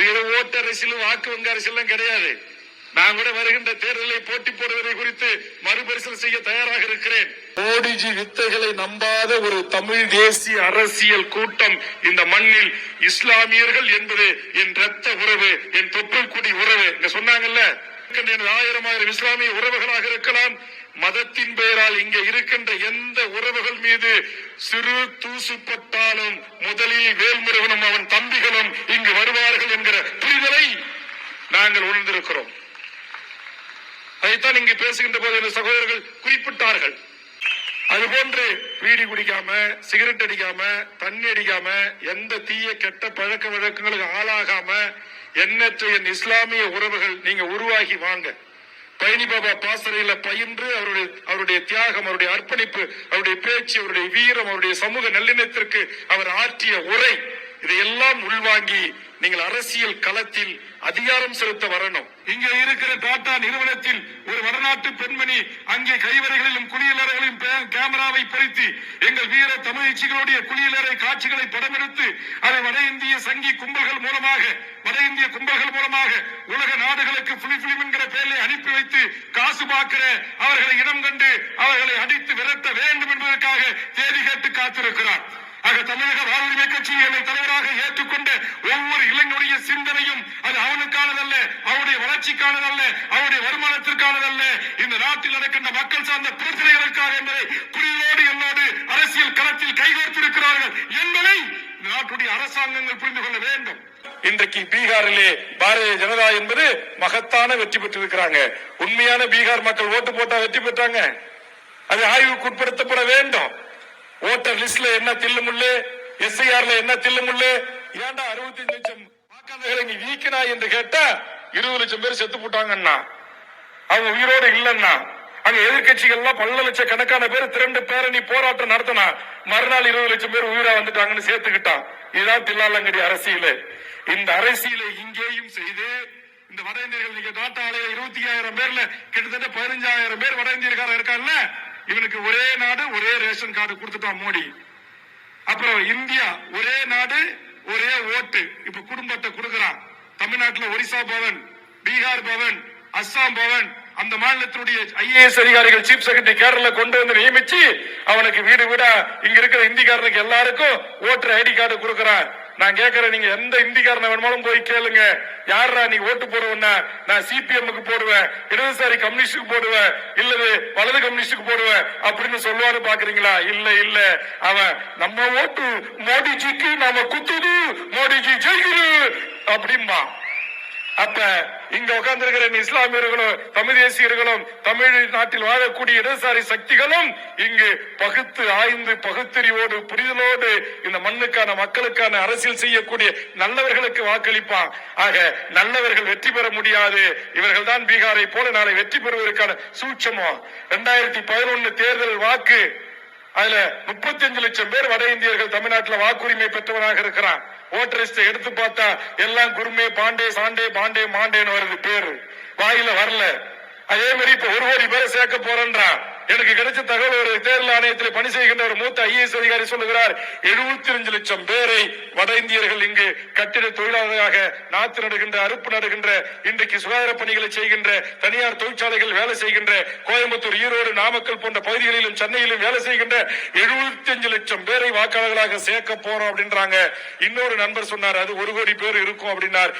இது கிடையாது. நான் கூட வருகின்ற தேர்தலை போட்டி போடுவதை குறித்து மறுபரிசீலனை செய்ய தயாராக இருக்கிறேன். மோடிஜி வித்தைகளை நம்பாத ஒரு தமிழ் தேசிய அரசியல் கூட்டம் இந்த மண்ணில் இஸ்லாமியர்கள் என்பது என் ரத்த உறவு என் தொப்புள் குடி உறவு. சொன்னாங்கல்ல? இருக்கின்ற ஆயிரம் ஆயிரம் இஸ்லாமிய உறவுகளாக இருக்கலாம். மதத்தின் பெயரால் இங்க இருக்கின்ற எந்த உறவுகள் மீது சிறு தூசுப்பட்டாலும் முதலில் வேல்முருகனும் அவன் தம்பிகளும் இங்கு வருவார்கள் என்கிற புரிதலை நாங்கள் உணர்ந்திருக்கிறோம். அதைத்தான் இங்கு பேசுகின்ற போது என் சகோதரர்கள் குறிப்பிட்டார்கள். அதுபோன்று பீடி குடிக்காம சிகரெட் அடிக்காம தண்ணி அடிக்காம எந்த தீய கெட்ட பழக்க வழக்கங்களுக்கு ஆளாகாம எண்ணற்ற என் இஸ்லாமிய உறவுகள் நீங்க உருவாகி வாங்க. பழனி பாபா பாசறையில பயின்று அவருடைய அவருடைய தியாகம் அவருடைய அர்ப்பணிப்பு அவருடைய பேச்சு அவருடைய வீரம் அவருடைய சமூக நல்லிணத்திற்கு அவர் ஆற்றிய உரை இதையெல்லாம் உள்வாங்கி நீங்கள் அரசியல் களத்தில் அதிகாரம் செலுத்த வரணும். இங்க இருக்கிற டாடா நிறுவனத்தில் ஒரு வடநாட்டு பெண்மணி அங்கே கைவரைகளிலும் குளியலறைகளிலும் கேமராவை பொருத்தி எங்கள் வீர தமிழ்ச்சிகளுடைய குளியலறை காட்சிகளை படமெடுத்து அதை வட இந்திய சங்கி கும்பல்கள் மூலமாக வட இந்திய கும்பல்கள் மூலமாக உலக நாடுகளுக்கு புலி பிலிம் என்கிற பெயரில் அனுப்பி வைத்து காசு பார்க்கிற அவர்களை இடம் கண்டு அவர்களை அடித்து விரட்ட வேண்டும் என்பதற்காக தேதி கேட்டு காத்திருக்கிறார். ஆக தமிழக வாழ்வுரிமை கட்சி என்னை தலைவராக ஏற்றுக்கொண்ட ஒவ்வொரு இளைஞனுடைய சிந்தனையும் அது அவனுக்கானதல்ல அவருடைய வளர்ச்சிக்கானதல்ல அவருடைய வருமானத்திற்கானதல்ல. இந்த நாட்டில் நடக்கின்ற மக்கள் சார்ந்த பிரச்சனைகளுக்காக என்பதை புரிதலோடு என்னோடு அரசியல் களத்தில் கைகோர்த்திருக்கிறார்கள் என்பதை நாட்டுடைய அரசாங்கங்கள் புரிந்து கொள்ள வேண்டும். இன்றைக்கு பீகாரிலே பாரதிய ஜனதா என்பது மகத்தான வெற்றி பெற்றிருக்கிறாங்க. உண்மையான பீகார் மக்கள் ஓட்டு போட்டா வெற்றி பெற்றாங்க. அது ஆய்வுக்கு உட்படுத்தப்பட வேண்டும். ஓட்டர் லிஸ்ட்ல என்ன தில்லுமுள்ளு? எஸ்ஐஆர்ல என்ன தில்லுமுள்ளு? ஏன்டா அறுபத்தி லட்சம் வாக்காளர்களை நீ வீக்கினா என்று கேட்டா இருபது லட்சம் பேர் செத்து போட்டாங்கன்னா அவங்க உயிரோடு இல்லைன்னா அங்க எதிர்கட்சிகள்லாம் பல லட்ச கணக்கான பேர் திரண்டு பேரணி போராட்டம் நடத்தினா மறுநாள் இருபது லட்சம் பேர் உயிரா வந்துட்டாங்கன்னு சேர்த்துக்கிட்டான். இதுதான் தில்லாலங்கடி அரசியல். இந்த அரசியலை இங்கேயும் செய்து இந்த வட இந்தியர்கள் நீங்க டாட்டா ஆலையில இருபத்தி ஐயாயிரம் பேர்ல கிட்டத்தட்ட பதினஞ்சாயிரம் பேர் வட இந்தியர்காரர் இருக்கான்ல இவனுக்கு ஒரே நாடு ஒரே ரேஷன் கார்டு கொடுத்துட்டான் மோடி. அப்புறம் இந்தியா ஒரே நாடு ஒரே ஓட்டு. இப்ப குடும்பத்தை கொடுக்கறான். தமிழ்நாட்டுல ஒரிசா பவன் பீகார் பவன் அஸ்ஸாம் பவன் அந்த மாநிலத்தினுடைய ஐஏஎஸ் அதிகாரிகள் சீஃப் செக்ரட்டரி கேரள கொண்டு வந்து நியமிச்சு அவனுக்கு வீடு வீடா இங்க இருக்கிற இந்திக்காரனுக்கு எல்லாருக்கும் ஓட்டர் ஐடி கார்டு கொடுக்கறான். நான் கேக்குறேன் நீங்க எந்த இந்திக்காரனை வேணுமாலும் போய் கேளுங்க. யாரா நீ ஓட்டு போடுவேன்னா நான் சிபிஎம்க்கு போடுவேன் இடதுசாரி கம்யூனிஸ்டுக்கு போடுவேன் இல்லது வலது கம்யூனிஸ்டுக்கு போடுவேன் அப்படின்னு சொல்லுவாரு பாக்குறீங்களா? இல்ல இல்ல. அவன் நம்ம ஓட்டு மோடிஜிக்கு நாம குத்துது மோடிஜி ஜெயிக்குது அப்படிம்பான். அப்ப இங்க உட்கார்ந்திருக்கிற இஸ்லாமியர்களும் தமிழ் தேசியர்களும் தமிழ் நாட்டில் வாழக்கூடிய இடதுசாரி சக்திகளும் இங்கு பகுத்து ஆய்ந்து பகுத்தறிவோடு புரிதலோடு இந்த மண்ணுக்கான மக்களுக்கான அரசியல் செய்யக்கூடிய நல்லவர்களுக்கு வாக்களிப்பான். ஆக நல்லவர்கள் வெற்றி பெற முடியாது. இவர்கள் தான் பீகாரை போல நாளை வெற்றி பெறுவதற்கான சூட்சமோ இரண்டாயிரத்தி பதினொன்னு தேர்தல் வாக்கு அதுல 35 லட்சம் பேர் வட இந்தியர்கள் தமிழ்நாட்டுல வாக்குரிமை பெற்றவனாக இருக்கிறான். ஓட்டர் லிஸ்ட் எடுத்து பார்த்தா எல்லாம் குருமே பாண்டே சாண்டே பாண்டே மாண்டேன்னு வருது பேரு. வாயில வரல. அதே மாதிரி இப்ப ஒரு கோடி பேரை சேர்க்க போறேன்றான் எனக்கு கிடைச்ச தகவல் ஒரு தேர்தல் ஆணையத்தில் பணி செய்கின்ற ஒரு மூத்த ஐஏஎஸ் அதிகாரி சொல்லுகிறார் 75 லட்சம் பேரை வட இந்தியர்கள் இங்கு கட்டிட தொழிலாளராக நாத்து நடுகின்ற அறுப்பு நடுகின்ற இன்றைக்கு சுகாதார பணிகளை செய்கின்ற தனியார் தொழிற்சாலைகள் வேலை செய்கின்ற கோயம்புத்தூர் ஈரோடு நாமக்கல் போன்ற பகுதிகளிலும் சென்னையிலும் வேலை செய்கின்ற 75 லட்சம் பேரை வாக்காளர்களாக சேர்க்க போறோம் அப்படின்றாங்க. இன்னொரு நண்பர் சொன்னார் அது ஒரு கோடி பேர் இருக்கும் அப்படின்னார்.